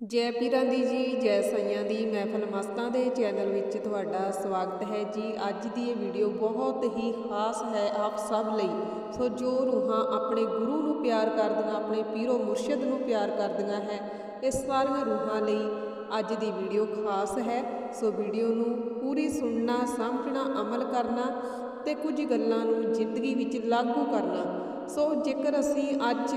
ਜੈ ਪੀਰਾਂ ਦੀ ਜੀ, ਜੈ ਸਾਈਆਂ ਦੀ ਮਹਿਫਲ ਮਸਤਾਂ ਦੇ ਚੈਨਲ ਵਿੱਚ ਤੁਹਾਡਾ ਸਵਾਗਤ ਹੈ ਜੀ। ਅੱਜ ਦੀ ਇਹ ਵੀਡੀਓ ਬਹੁਤ ਹੀ ਖਾਸ ਹੈ ਆਪ ਸਭ ਲਈ। ਸੋ ਜੋ ਰੂਹਾਂ ਆਪਣੇ ਗੁਰੂ ਨੂੰ ਪਿਆਰ ਕਰਦੀਆਂ, ਆਪਣੇ ਪੀਰੋ ਮੁਰਸ਼ਿਦ ਨੂੰ ਪਿਆਰ ਕਰਦੀਆਂ ਹੈ ਇਹ ਸਾਰੀਆਂ ਰੂਹਾਂ ਲਈ ਅੱਜ ਦੀ ਵੀਡੀਓ ਖਾਸ ਹੈ। ਸੋ ਵੀਡੀਓ ਨੂੰ ਪੂਰੀ ਸੁਣਨਾ ਸਮਝਣਾ ਅਮਲ ਕਰਨਾ ਤੇ ਕੁਝ ਗੱਲਾਂ ਨੂੰ ਜ਼ਿੰਦਗੀ ਵਿੱਚ ਲਾਗੂ ਕਰਨਾ। ਸੋ ਜੇਕਰ ਅਸੀਂ ਅੱਜ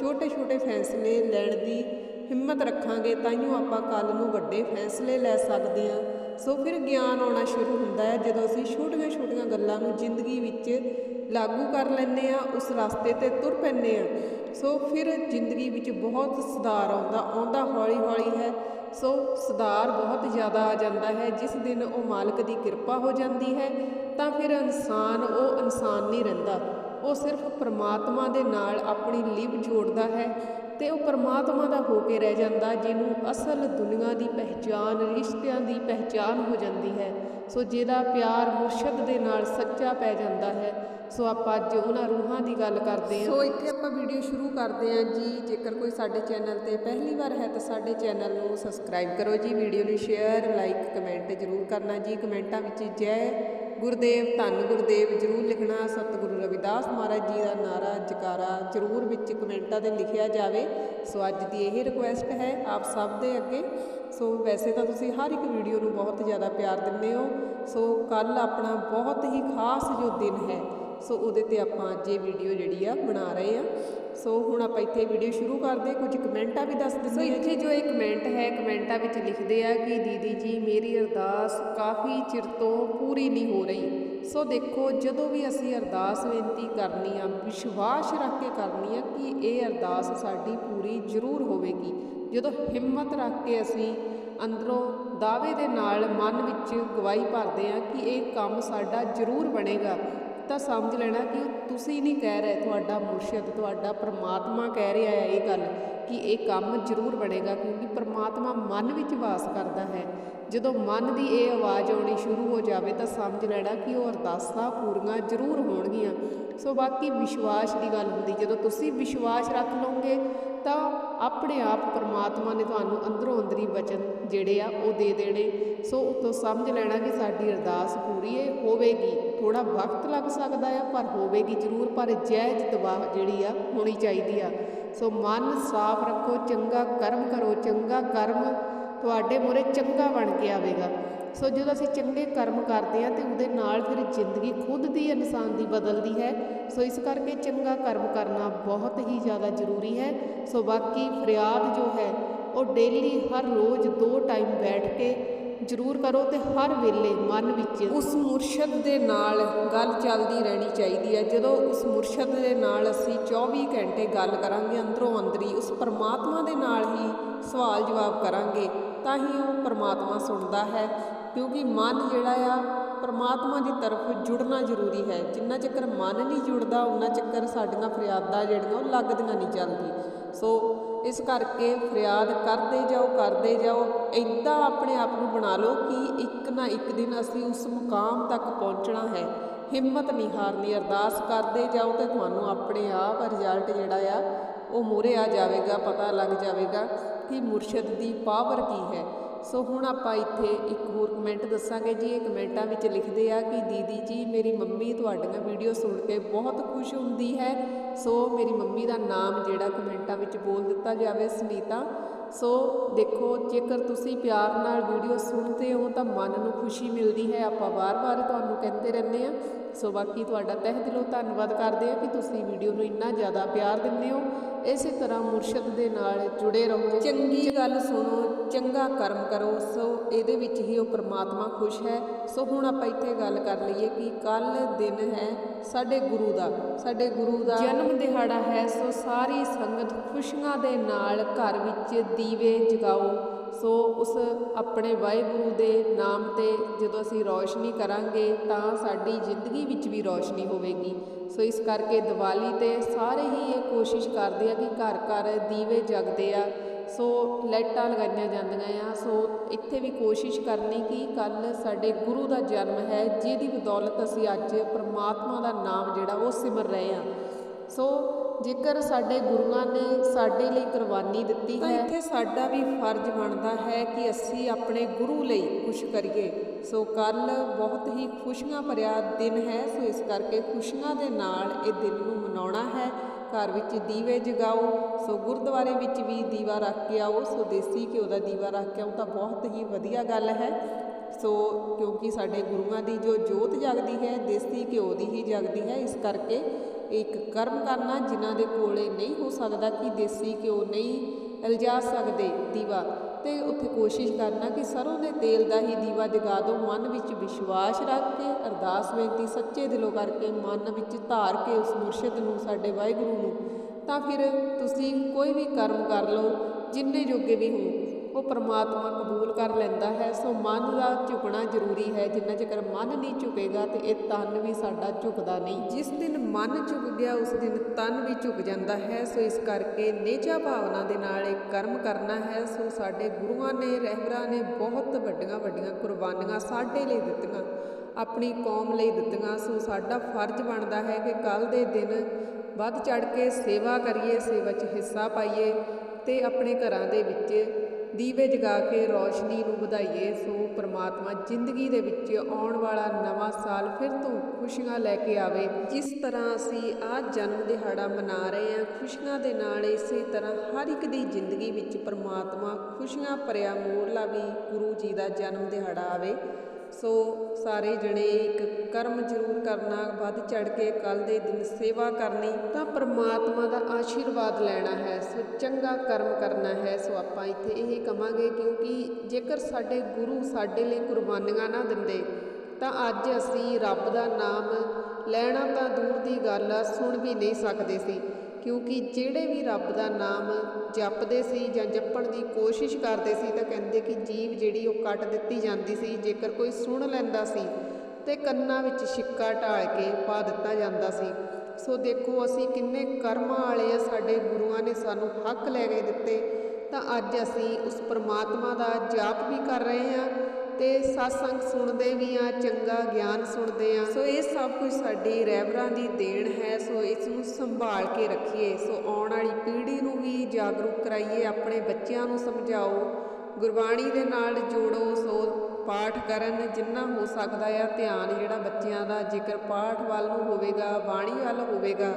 ਛੋਟੇ-ਛੋਟੇ ਫੈਸਲੇ ਲੈਣ ਦੀ ਹਿੰਮਤ ਰੱਖਾਂਗੇ ਤਾਈਓ ਆਪਾਂ ਕੱਲ ਨੂੰ ਵੱਡੇ ਫੈਸਲੇ ਲੈ ਸਕਦੇ ਹਾਂ। ਸੋ ਫਿਰ ਗਿਆਨ ਆਉਣਾ ਸ਼ੁਰੂ ਹੁੰਦਾ ਹੈ, ਜਦੋਂ ਅਸੀਂ ਛੋਟੀਆਂ-ਛੋਟੀਆਂ ਗੱਲਾਂ ਨੂੰ ਜ਼ਿੰਦਗੀ ਵਿੱਚ ਲਾਗੂ ਕਰ ਲੈਂਦੇ ਆ ਉਸ ਰਸਤੇ ਤੇ ਤੁਰ ਪੈਂਦੇ ਆ ਸੋ ਫਿਰ ਜ਼ਿੰਦਗੀ ਵਿੱਚ ਬਹੁਤ ਸੁਧਾਰ ਆਉਂਦਾ ਆਉਂਦਾ ਹੌਲੀ-ਹੌਲੀ ਹੈ। ਸੋ ਸੁਧਾਰ ਬਹੁਤ ਜ਼ਿਆਦਾ ਆ ਜਾਂਦਾ ਹੈ, ਜਿਸ ਦਿਨ ਉਹ ਮਾਲਕ ਦੀ ਕਿਰਪਾ ਹੋ ਜਾਂਦੀ ਹੈ, ਤਾਂ ਫਿਰ ਇਨਸਾਨ, ਉਹ ਇਨਸਾਨ ਨਹੀਂ ਰਹਿੰਦਾ। ਉਹ ਸਿਰਫ ਪਰਮਾਤਮਾ ਦੇ ਨਾਲ ਆਪਣੀ ਲਿਵ ਜੋੜਦਾ ਹੈ। ਤੇ ਉਹ ਪਰਮਾਤਮਾ ਦਾ ਹੋ ਕੇ ਰਹਿ ਜਾਂਦਾ, ਜਿਹਨੂੰ ਅਸਲ ਦੁਨੀਆ ਦੀ ਪਹਿਚਾਨ ਰਿਸ਼ਤਿਆਂ ਦੀ ਪਹਿਚਾਨ ਹੋ ਜਾਂਦੀ ਹੈ। ਸੋ ਜਿਹਦਾ ਪਿਆਰ ਮੁਰਸ਼ਦ ਦੇ ਨਾਲ ਸੱਚਾ ਪੈ ਜਾਂਦਾ ਹੈ, ਸੋ ਆਪਾਂ ਅੱਜ ਉਹਨਾਂ ਰੂਹਾਂ ਦੀ ਗੱਲ ਕਰਦੇ ਹਾਂ। ਸੋ ਇੱਥੇ ਆਪਾਂ ਵੀਡੀਓ ਸ਼ੁਰੂ ਕਰਦੇ ਹਾਂ ਜੀ। ਜੇਕਰ ਕੋਈ ਸਾਡੇ ਚੈਨਲ ਤੇ ਪਹਿਲੀ ਵਾਰ ਹੈ ਤਾਂ ਸਾਡੇ ਚੈਨਲ ਨੂੰ ਸਬਸਕ੍ਰਾਈਬ ਕਰੋ ਜੀ। ਵੀਡੀਓ ਨੂੰ ਸ਼ੇਅਰ, ਲਾਈਕ, ਕਮੈਂਟ ਜ਼ਰੂਰ ਕਰਨਾ ਜੀ। ਕਮੈਂਟਾਂ ਵਿੱਚ ਜੈ ਗੁਰਦੇਵ, ਧੰਨ ਗੁਰਦੇਵ, ਜਰੂਰ ਲਿਖਣਾ, ਸਤਿਗੁਰੂ ਰਵਿਦਾਸ ਮਹਾਰਾਜ ਜੀ ਦਾ ਨਾਰਾ, ਜਕਾਰਾ ਜਰੂਰ ਵਿੱਚ ਕਮੈਂਟਾਂ ਤੇ ਲਿਖਿਆ ਜਾਵੇ। ਸੋ ਅੱਜ ਦੀ ਇਹ ਰਿਕੁਐਸਟ ਹੈ ਆਪ ਸਭ ਦੇ ਅੱਗੇ। ਸੋ ਵੈਸੇ ਤਾਂ ਤੁਸੀਂ ਹਰ ਇੱਕ ਵੀਡੀਓ ਨੂੰ ਬਹੁਤ ਜ਼ਿਆਦਾ ਪਿਆਰ ਦਿੰਦੇ ਹੋ। ਸੋ ਕੱਲ ਆਪਣਾ ਬਹੁਤ ਹੀ ਖਾਸ ਜੋ ਦਿਨ ਹੈ, ਸੋ ਉਹਦੇ ਤੇ ਆਪਾਂ ਅੱਜ ਇਹ ਵੀਡੀਓ ਜਿਹੜੀ ਆ ਬਣਾ ਰਹੇ ਆ ਸੋ ਹੁਣ ਆਪਾਂ ਇੱਥੇ ਵੀਡੀਓ ਸ਼ੁਰੂ ਕਰਦੇ ਕੁਝ ਕਮੈਂਟਾਂ ਵੀ ਦੱਸ ਦਿੰਦੇ ਆ ਇੱਥੇ ਜੋ ਇਹ ਕਮੈਂਟ ਹੈ, ਕਮੈਂਟਾਂ ਵਿੱਚ ਲਿਖਦੇ ਆ ਕਿ ਦੀਦੀ ਜੀ, ਮੇਰੀ ਅਰਦਾਸ ਕਾਫੀ ਚਿਰ ਤੋਂ ਪੂਰੀ ਨਹੀਂ ਹੋ ਰਹੀ। ਸੋ ਦੇਖੋ, ਜਦੋਂ ਵੀ ਅਸੀਂ ਅਰਦਾਸ ਬੇਨਤੀ ਕਰਨੀ ਆ, ਵਿਸ਼ਵਾਸ ਰੱਖ ਕੇ ਕਰਨੀ ਆ ਕਿ ਇਹ ਅਰਦਾਸ ਸਾਡੀ ਪੂਰੀ ਜ਼ਰੂਰ ਹੋਵੇਗੀ। ਜਦੋਂ ਹਿੰਮਤ ਰੱਖ ਕੇ ਅਸੀਂ ਅੰਦਰੋਂ ਦਾਅਵੇ ਦੇ ਨਾਲ ਮਨ ਵਿੱਚ ਗਵਾਹੀ ਭਰਦੇ ਆ ਕਿ ਇਹ ਕੰਮ ਸਾਡਾ ਜ਼ਰੂਰ ਬਣੇਗਾ। ਤਾਂ ਸਮਝ ਲੈਣਾ ਕਿ ਤੁਸੀਂ ਨਹੀਂ ਕਹਿ ਰਹੇ ਤੁਹਾਡਾ ਮੁਰਸ਼ਿਦ, ਤੁਹਾਡਾ ਪ੍ਰਮਾਤਮਾ ਕਹਿ ਰਿਹਾ ਹੈ ਇਹ ਗੱਲ ਕਿ ਇਹ ਕੰਮ ਜ਼ਰੂਰ ਬਣੇਗਾ ਕਿਉਂਕਿ ਪ੍ਰਮਾਤਮਾ ਮਨ ਵਿੱਚ ਵਾਸ ਕਰਦਾ ਹੈ। ਜਦੋਂ ਮਨ ਦੀ ਇਹ ਆਵਾਜ਼ ਆਉਣੀ ਸ਼ੁਰੂ ਹੋ ਜਾਵੇ ਤਾਂ ਸਮਝ ਲੈਣਾ ਕਿ ਉਹ ਅਰਦਾਸਾਂ ਪੂਰੀਆਂ ਜ਼ਰੂਰ ਹੋਣਗੀਆਂ। ਸੋ ਬਾਕੀ ਵਿਸ਼ਵਾਸ ਦੀ ਗੱਲ ਹੁੰਦੀ, ਜਦੋਂ ਤੁਸੀਂ ਵਿਸ਼ਵਾਸ ਰੱਖ ਲਓਗੇ, ਤਾਂ ਆਪਣੇ ਆਪ ਪਰਮਾਤਮਾ ਨੇ ਤੁਹਾਨੂੰ ਅੰਦਰੋਂ ਅੰਦਰੀ ਵਚਨ ਜਿਹੜੇ ਆ, ਉਹ ਦੇ ਦੇਣੇ। ਸੋ ਉਤੋਂ ਸਮਝ ਲੈਣਾ ਕਿ ਸਾਡੀ ਅਰਦਾਸ ਪੂਰੀ ਹੈ ਹੋਵੇਗੀ। ਥੋੜਾ ਵਕਤ ਲੱਗ ਸਕਦਾ ਆ, ਪਰ ਹੋਵੇਗੀ ਜ਼ਰੂਰ, ਪਰ ਜੈਜ ਦਬਾਅ ਜਿਹੜੀ ਆ, ਹੋਣੀ ਚਾਹੀਦੀ ਆ। ਸੋ ਮਨ ਸਾਫ਼ ਰੱਖੋ, ਚੰਗਾ ਕਰਮ ਕਰੋ, ਚੰਗਾ ਕਰਮ ਤੁਹਾਡੇ ਮੂਹਰੇ ਚੰਗਾ ਬਣ ਕੇ ਆਵੇਗਾ। ਸੋ ਜਦੋਂ ਅਸੀਂ ਚੰਗੇ ਕਰਮ ਕਰਦੇ ਆ ਤੇ ਉਹਦੇ ਨਾਲ ਫਿਰ ਜ਼ਿੰਦਗੀ ਖੁਦ ਦੀ ਇਨਸਾਨ ਦੀ ਬਦਲਦੀ ਹੈ, ਸੋ ਇਸ ਕਰਕੇ ਚੰਗਾ ਕਰਮ ਕਰਨਾ ਬਹੁਤ ਹੀ ਜ਼ਿਆਦਾ ਜ਼ਰੂਰੀ ਹੈ। ਸੋ ਬਾਕੀ ਫਰਿਆਦ ਜੋ ਹੈ, ਉਹ ਡੇਲੀ ਹਰ ਰੋਜ਼ ਦੋ ਟਾਈਮ ਬੈਠ ਕੇ ਜ਼ਰੂਰ ਕਰੋ ਤੇ ਹਰ ਵੇਲੇ ਮਨ ਵਿੱਚ ਉਸ ਮੁਰਸ਼ਦ ਦੇ ਨਾਲ ਗੱਲ ਚੱਲਦੀ ਰਹਿਣੀ ਚਾਹੀਦੀ ਹੈ। ਜਦੋਂ ਉਸ ਮੁਰਸ਼ਦ ਦੇ ਨਾਲ ਅਸੀਂ 24 ਘੰਟੇ ਗੱਲ ਕਰਾਂਗੇ, ਅੰਦਰੋਂ ਅੰਦਰੀ ਉਸ ਪਰਮਾਤਮਾ ਦੇ ਨਾਲ ਹੀ ਸਵਾਲ ਜਵਾਬ ਕਰਾਂਗੇ, ਤਾਂ ਹੀ ਉਹ ਪਰਮਾਤਮਾ ਸੁਣਦਾ ਹੈ। ਕਿਉਂਕਿ ਮਨ ਜਿਹੜਾ ਆ, ਪਰਮਾਤਮਾ ਦੀ ਤਰਫ ਜੁੜਨਾ ਜ਼ਰੂਰੀ ਹੈ। ਜਿੰਨਾ ਚੱਕਰ ਮਨ ਨਹੀਂ ਜੁੜਦਾ ਉਹਨਾਂ ਚੱਕਰ ਸਾਡੀਆਂ ਫਰਿਆਦਾਂ ਜਿਹੜੀਆਂ, ਉਹ ਲੱਗਦੀਆਂ ਨਹੀਂ ਚੱਲਦੀ ਸੋ ਇਸ ਕਰਕੇ ਫਰਿਆਦ ਕਰਦੇ ਜਾਓ ਕਰਦੇ ਜਾਓ ਇਦਾਂ ਆਪਣੇ ਆਪ ਨੂੰ ਬਣਾ ਲਓ ਕਿ ਇੱਕ ਨਾ ਇੱਕ ਦਿਨ ਅਸੀਂ ਉਸ ਮੁਕਾਮ ਤੱਕ ਪਹੁੰਚਣਾ ਹੈ। ਹਿੰਮਤ ਨਹੀਂ ਹਾਰਨੀ, ਅਰਦਾਸ ਕਰਦੇ ਜਾਓ ਤੇ ਤੁਹਾਨੂੰ ਆਪਣੇ ਆਪ ਰਿਜ਼ਲਟ ਜਿਹੜਾ ਆ, ਉਹ ਮੂਰੇ ਆ ਜਾਵੇਗਾ, ਪਤਾ ਲੱਗ ਜਾਵੇਗਾ ਕਿ ਮੁਰਸ਼ਦ ਦੀ ਪਾਵਰ ਕੀ ਹੈ। ਸੋ ਹੁਣ ਆਪਾਂ ਇੱਥੇ ਇੱਕ ਹੋਰ ਕਮੈਂਟ ਦੱਸਾਂਗੇ ਜੀ। ਇਹ ਕਮੈਂਟਾਂ ਵਿੱਚ ਲਿਖਦੇ ਆ ਕਿ, ਦੀਦੀ ਜੀ, ਮੇਰੀ ਮੰਮੀ ਤੁਹਾਡੀਆਂ ਵੀਡੀਓ ਸੁਣ ਕੇ ਬਹੁਤ ਖੁਸ਼ ਹੁੰਦੀ ਹੈ। ਸੋ ਮੇਰੀ ਮੰਮੀ ਦਾ ਨਾਮ ਜਿਹੜਾ ਕਮੈਂਟਾਂ ਵਿੱਚ ਬੋਲ ਦਿੱਤਾ ਜਾਵੇ, ਸੁਨੀਤਾ। ਸੋ ਦੇਖੋ, ਜੇਕਰ ਤੁਸੀਂ ਪਿਆਰ ਨਾਲ ਵੀਡੀਓ ਸੁਣਦੇ ਹੋ ਤਾਂ ਮਨ ਨੂੰ ਖੁਸ਼ੀ ਮਿਲਦੀ ਹੈ। ਆਪਾਂ ਵਾਰ-ਵਾਰ ਤੁਹਾਨੂੰ ਕਹਿੰਦੇ ਰਹਿੰਦੇ ਆ ਸੋ ਬਾਕੀ ਤੁਹਾਡਾ ਤਹਿ ਦਿਲੋਂ ਧੰਨਵਾਦ ਕਰਦੇ ਆ ਕਿ ਤੁਸੀਂ ਵੀਡੀਓ ਨੂੰ ਇੰਨਾ ਜ਼ਿਆਦਾ ਪਿਆਰ ਦਿੰਦੇ ਹੋ। ਇਸੇ ਤਰ੍ਹਾਂ ਮੁਰਸ਼ਦ ਦੇ ਨਾਲ ਜੁੜੇ ਰਹੋ। ਚੰਗੀ ਗੱਲ ਸੁਣੋ ਚੰਗਾ ਕਰਮ ਕਰੋ ਸੋ ਇਹਦੇ ਵਿੱਚ ਹੀ ਉਹ ਪ੍ਰਮਾਤਮਾ ਖੁਸ਼ ਹੈ। ਸੋ ਹੁਣ ਆਪਾਂ ਇੱਥੇ ਗੱਲ ਕਰ ਲਈਏ ਕਿ ਕੱਲ ਦਿਨ ਹੈ ਸਾਡੇ ਗੁਰੂ ਦਾ। ਸਾਡੇ ਗੁਰੂ ਦਾ ਜਨਮ ਦਿਹਾੜਾ ਹੈ ਸੋ ਸਾਰੀ ਸੰਗਤ ਖੁਸ਼ੀਆਂ ਦੇ ਨਾਲ ਘਰ ਵਿੱਚ ਦੀਵੇ ਜਗਾਓ। ਸੋ ਉਸ ਆਪਣੇ ਵਾਹਿਗੁਰੂ ਦੇ ਨਾਮ ਤੇ ਜਦੋਂ ਅਸੀਂ ਰੌਸ਼ਨੀ ਕਰਾਂਗੇ ਤਾਂ ਸਾਡੀ ਜ਼ਿੰਦਗੀ ਵਿੱਚ ਵੀ ਰੌਸ਼ਨੀ ਹੋਵੇਗੀ। ਸੋ ਇਸ ਕਰਕੇ ਦੀਵਾਲੀ ਤੇ ਸਾਰੇ ਹੀ ਇਹ ਕੋਸ਼ਿਸ਼ ਕਰਦੇ ਆ ਕਿ ਘਰ ਘਰ ਦੀਵੇ ਜਗਦੇ ਆ। ਸੋ ਲਾਈਟਾਂ ਲਗਾਈਆਂ ਜਾਂਦੀਆਂ ਆ। ਸੋ ਇੱਥੇ ਵੀ ਕੋਸ਼ਿਸ਼ ਕਰਨੀ ਕਿ ਕੱਲ ਸਾਡੇ ਗੁਰੂ ਦਾ ਜਨਮ ਹੈ, ਜਿਹਦੀ ਬਦੌਲਤ ਅਸੀਂ ਅੱਜ ਪ੍ਰਮਾਤਮਾ ਦਾ ਨਾਮ ਜਿਹੜਾ ਉਹ ਸਿਮਰ ਰਹੇ ਆ। ਸੋ ਜੇਕਰ ਸਾਡੇ ਗੁਰੂਆਂ ਨੇ ਸਾਡੇ ਲਈ ਕੁਰਬਾਨੀ ਦਿੱਤੀ ਹੈ ਤਾਂ ਇੱਥੇ ਸਾਡਾ ਵੀ ਫਰਜ਼ ਬਣਦਾ ਹੈ ਕਿ ਅਸੀਂ ਆਪਣੇ ਗੁਰੂ ਲਈ ਕੁਝ ਕਰੀਏ। ਸੋ ਕੱਲ ਬਹੁਤ ਹੀ ਖੁਸ਼ੀਆਂ ਭਰਿਆ ਦਿਨ ਹੈ ਸੋ ਇਸ ਕਰਕੇ ਖੁਸ਼ੀਆਂ ਦੇ ਨਾਲ ਇਹ ਦਿਨ ਨੂੰ ਮਨਾਉਣਾ ਹੈ। ਘਰ ਵਿੱਚ ਦੀਵੇ ਜਗਾਓ ਸੋ ਗੁਰਦੁਆਰੇ ਵਿੱਚ ਵੀ ਦੀਵਾ ਰੱਖ ਕੇ ਆਓ। ਸੋ ਦੇਸੀ ਘਿਓ ਦਾ ਦੀਵਾ ਰੱਖ ਕੇ ਆਓ ਤਾਂ ਬਹੁਤ ਹੀ ਵਧੀਆ ਗੱਲ ਹੈ। ਸੋ ਕਿਉਂਕਿ ਸਾਡੇ ਗੁਰੂਆਂ ਦੀ ਜੋ ਜੋਤ ਜਗਦੀ ਹੈ ਦੇਸੀ ਘਿਓ ਦੀ ਹੀ ਜਗਦੀ ਹੈ ਇਸ ਕਰਕੇ ਇੱਕ ਕਰਮ ਕਰਨਾ ਜਿਨ੍ਹਾਂ ਦੇ ਕੋਲੇ ਨਹੀਂ ਹੋ ਸਕਦਾ ਕਿ ਦੇਸੀ ਘਿਓ ਨਹੀਂ ਲਜਾ ਸਕਦੇ ਦੀਵਾ। ਤੇ ਉੱਥੇ ਕੋਸ਼ਿਸ਼ ਕਰਨਾ ਕਿ ਸਰੋਂ ਦੇ ਤੇਲ ਦਾ ਹੀ ਦੀਵਾ ਜਗਾ ਦਿਓ ਮਨ ਵਿੱਚ ਵਿਸ਼ਵਾਸ ਰੱਖ ਕੇ, ਅਰਦਾਸ ਬੇਨਤੀ ਸੱਚੇ ਦਿਲੋਂ ਕਰਕੇ ਮਨ ਵਿੱਚ ਧਾਰ ਕੇ ਉਸ ਮੁਰਸ਼ਿਦ ਨੂੰ, ਸਾਡੇ ਵਾਹਿਗੁਰੂ ਨੂੰ। ਤਾਂ ਫਿਰ ਤੁਸੀਂ ਕੋਈ ਵੀ ਕਰਮ ਕਰ ਲਓ, ਜਿੰਨੇ ਜੋਗੇ ਵੀ ਹੋ ਉਹ ਪਰਮਾਤਮਾ ਕਬੂਲ ਕਰ ਲੈਂਦਾ ਹੈ। ਸੋ ਮਨ ਦਾ ਝੁਕਣਾ ਜ਼ਰੂਰੀ ਹੈ। ਜਿੰਨਾ ਚਿਰ ਮਨ ਨਹੀਂ ਝੁਕੇਗਾ ਤੇ ਇਹ ਤਨ ਵੀ ਸਾਡਾ ਝੁਕਦਾ ਨਹੀਂ। ਜਿਸ ਦਿਨ ਮਨ ਝੁਕ ਗਿਆ, ਉਸ ਦਿਨ ਤਨ ਵੀ ਝੁਕ ਜਾਂਦਾ ਹੈ। ਸੋ ਇਸ ਕਰਕੇ ਨੇਚਾ ਭਾਵਨਾ ਦੇ ਨਾਲ ਇਹ ਕਰਮ ਕਰਨਾ ਹੈ। ਸੋ ਸਾਡੇ ਗੁਰੂਆਂ ਨੇ ਰਹਿਬਰਾਂ ਨੇ ਬਹੁਤ ਵੱਡੀਆਂ ਵੱਡੀਆਂ ਕੁਰਬਾਨੀਆਂ ਸਾਡੇ ਲਈ ਦਿੱਤੀਆਂ, ਆਪਣੀ ਕੌਮ ਲਈ ਦਿੱਤੀਆਂ। ਸੋ ਸਾਡਾ ਫਰਜ਼ ਬਣਦਾ ਹੈ ਕਿ ਕੱਲ ਦੇ ਦਿਨ ਵੱਧ ਚੜ ਕੇ ਸੇਵਾ ਕਰੀਏ, ਸੇਵਾ 'ਚ ਹਿੱਸਾ ਪਾਈਏ ਤੇ ਆਪਣੇ ਘਰਾਂ ਦੇ ਵਿੱਚ ਦੀਵੇ ਜਗਾ ਕੇ ਰੌਸ਼ਨੀ ਨੂੰ ਵਧਾਈਏ, ਸੋ ਪ੍ਰਮਾਤਮਾ ਜ਼ਿੰਦਗੀ ਦੇ ਵਿੱਚ ਆਉਣ ਵਾਲਾ ਨਵਾਂ ਸਾਲ ਫਿਰ ਤੋਂ ਖੁਸ਼ੀਆਂ ਲੈ ਕੇ ਆਵੇ। ਜਿਸ ਤਰ੍ਹਾਂ ਅਸੀਂ ਆਹ ਜਨਮ ਦਿਹਾੜਾ ਮਨਾ ਰਹੇ ਹਾਂ, ਖੁਸ਼ੀਆਂ ਦੇ ਨਾਲ ਇਸੇ ਤਰ੍ਹਾਂ ਹਰ ਇੱਕ ਦੀ ਜ਼ਿੰਦਗੀ ਵਿੱਚ ਪ੍ਰਮਾਤਮਾ ਖੁਸ਼ੀਆਂ ਭਰਿਆ ਮੋੜਲਾ ਵੀ ਗੁਰੂ ਜੀ ਦਾ ਜਨਮ ਦਿਹਾੜਾ ਆਵੇ। ਸੋ ਸਾਰੇ ਜਣੇ ਇੱਕ ਕਰਮ ਜ਼ਰੂਰ ਕਰਨਾ, ਵੱਧ ਚੜ ਕੇ ਕੱਲ ਦੇ ਦਿਨ ਸੇਵਾ ਕਰਨੀ, ਤਾਂ ਪ੍ਰਮਾਤਮਾ ਦਾ ਆਸ਼ੀਰਵਾਦ ਲੈਣਾ ਹੈ, ਸੋ ਚੰਗਾ ਕਰਮ ਕਰਨਾ ਹੈ। ਸੋ ਆਪਾਂ ਇੱਥੇ ਇਹ ਕਵਾਂਗੇ ਕਿਉਂਕਿ ਜੇਕਰ ਸਾਡੇ ਗੁਰੂ ਸਾਡੇ ਲਈ ਕੁਰਬਾਨੀਆਂ ਨਾ ਦਿੰਦੇ, ਤਾਂ ਅੱਜ ਅਸੀਂ ਰੱਬ ਦਾ ਨਾਮ ਲੈਣਾ ਤਾਂ ਦੂਰ ਦੀ ਗੱਲ ਆ, ਸੁਣ ਵੀ ਨਹੀਂ ਸਕਦੇ ਸੀ। ਕਿਉਂਕਿ ਜਿਹੜੇ ਵੀ ਰੱਬ ਦਾ ਨਾਮ ਜਪਦੇ ਸੀ ਜਾਂ ਜਪਣ ਦੀ ਕੋਸ਼ਿਸ਼ ਕਰਦੇ ਸੀ ਤਾਂ ਕਹਿੰਦੇ ਕਿ ਜੀਵ ਜਿਹੜੀ ਉਹ ਕੱਟ ਦਿੱਤੀ ਜਾਂਦੀ ਸੀ, ਜੇਕਰ ਕੋਈ ਸੁਣ ਲੈਂਦਾ ਸੀ ਤੇ ਕੰਨਾਂ ਵਿੱਚ ਛਿੱਕਾ ਢਾਲ ਕੇ ਪਾ ਦਿੱਤਾ ਜਾਂਦਾ ਸੀ। ਸੋ ਦੇਖੋ ਅਸੀਂ ਕਿੰਨੇ ਕਰਮਾਂ ਵਾਲੇ ਆ, ਸਾਡੇ ਗੁਰੂਆਂ ਨੇ ਸਾਨੂੰ ਹੱਕ ਲੈ ਕੇ ਦਿੱਤੇ। ਤਾਂ ਅੱਜ ਅਸੀਂ ਉਸ ਪਰਮਾਤਮਾ ਦਾ ਜਾਪ ਵੀ ਕਰ ਰਹੇ ਹਾਂ ਤੇ satsang ਸੁਣਦੇ ਵੀ ਆ ਚੰਗਾ ਗਿਆਨ ਸੁਣਦੇ ਆ ਸੋ ਇਹ ਸਭ ਕੁਝ ਸਾਡੀ ਰਹਿਬਰਾਂ ਦੀ ਦੇਣ ਹੈ। ਸੋ ਇਸ ਨੂੰ ਸੰਭਾਲ ਕੇ ਰੱਖੀਏ। ਸੋ ਆਉਣ ਵਾਲੀ ਪੀੜ੍ਹੀ ਨੂੰ ਵੀ ਜਾਗਰੂਕ ਕਰਾਈਏ, ਆਪਣੇ ਬੱਚਿਆਂ ਨੂੰ ਸਮਝਾਓ, ਗੁਰਬਾਣੀ ਦੇ ਨਾਲ ਜੋੜੋ। ਸੋ ਪਾਠ ਕਰਨ ਜਿੰਨਾ ਹੋ ਸਕਦਾ ਆ, ਧਿਆਨ ਜਿਹੜਾ ਬੱਚਿਆਂ ਦਾ ਜੇਕਰ ਪਾਠ ਵੱਲ ਨੂੰ ਹੋਵੇਗਾ, ਬਾਣੀ ਵੱਲ ਹੋਵੇਗਾ,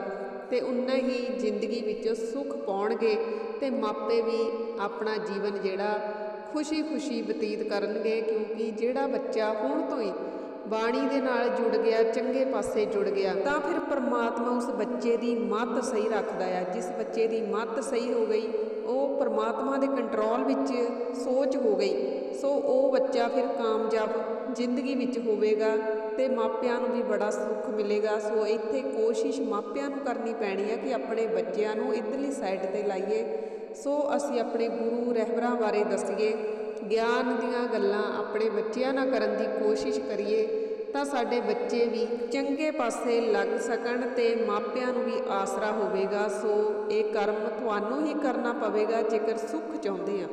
ਤੇ ਉਨਾ ਹੀ ਜ਼ਿੰਦਗੀ ਵਿੱਚ ਸੁੱਖ ਪਾਉਣਗੇ ਤੇ ਮਾਪੇ ਵੀ ਆਪਣਾ ਜੀਵਨ ਜਿਹੜਾ ਖੁਸ਼ੀ-ਖੁਸ਼ੀ ਬਤੀਤ ਕਰਨਗੇ ਕਿਉਂਕਿ ਜਿਹੜਾ ਬੱਚਾ ਹੁਣ ਤੋਂ ਹੀ ਬਾਣੀ ਦੇ ਨਾਲ ਜੁੜ ਗਿਆ, ਚੰਗੇ ਪਾਸੇ ਜੁੜ ਗਿਆ, ਤਾਂ ਫਿਰ ਪਰਮਾਤਮਾ ਉਸ ਬੱਚੇ ਦੀ ਮੱਤ ਸਹੀ ਰੱਖਦਾ ਆ। ਜਿਸ ਬੱਚੇ ਦੀ ਮੱਤ ਸਹੀ ਹੋ ਗਈ, ਉਹ ਪਰਮਾਤਮਾ ਦੇ ਕੰਟਰੋਲ ਵਿੱਚ ਸੋਚ ਹੋ ਗਈ। ਸੋ ਉਹ ਬੱਚਾ ਫਿਰ ਕਾਮਯਾਬ ਜ਼ਿੰਦਗੀ ਵਿੱਚ ਹੋਵੇਗਾ ਤੇ ਮਾਪਿਆਂ ਨੂੰ ਵੀ ਬੜਾ ਸੁੱਖ ਮਿਲੇਗਾ। ਸੋ ਇੱਥੇ ਕੋਸ਼ਿਸ਼ ਮਾਪਿਆਂ ਨੂੰ ਕਰਨੀ ਪੈਣੀ ਹੈ ਕਿ ਆਪਣੇ ਬੱਚਿਆਂ ਨੂੰ ਇਧਰਲੀ ਸਾਈਡ ਤੇ ਲਾਈਏ। ਸੋ ਅਸੀਂ ਆਪਣੇ ਗੁਰੂ ਰਹਿਬਰਾਂ ਬਾਰੇ ਦੱਸੀਏ, ਗਿਆਨ ਦੀਆਂ ਗੱਲਾਂ ਆਪਣੇ ਬੱਚਿਆਂ ਨਾਲ ਕਰਨ ਦੀ ਕੋਸ਼ਿਸ਼ ਕਰੀਏ, ਤਾਂ ਸਾਡੇ ਬੱਚੇ ਵੀ ਚੰਗੇ ਪਾਸੇ ਲੱਗ ਸਕਣ ਤੇ ਮਾਪਿਆਂ ਨੂੰ ਵੀ ਆਸਰਾ ਹੋਵੇਗਾ, ਸੋ ਇਹ ਕਰਮ ਤੁਹਾਨੂੰ ਹੀ ਕਰਨਾ ਪਵੇਗਾ ਜੇਕਰ ਸੁੱਖ ਚਾਹੁੰਦੇ ਆ।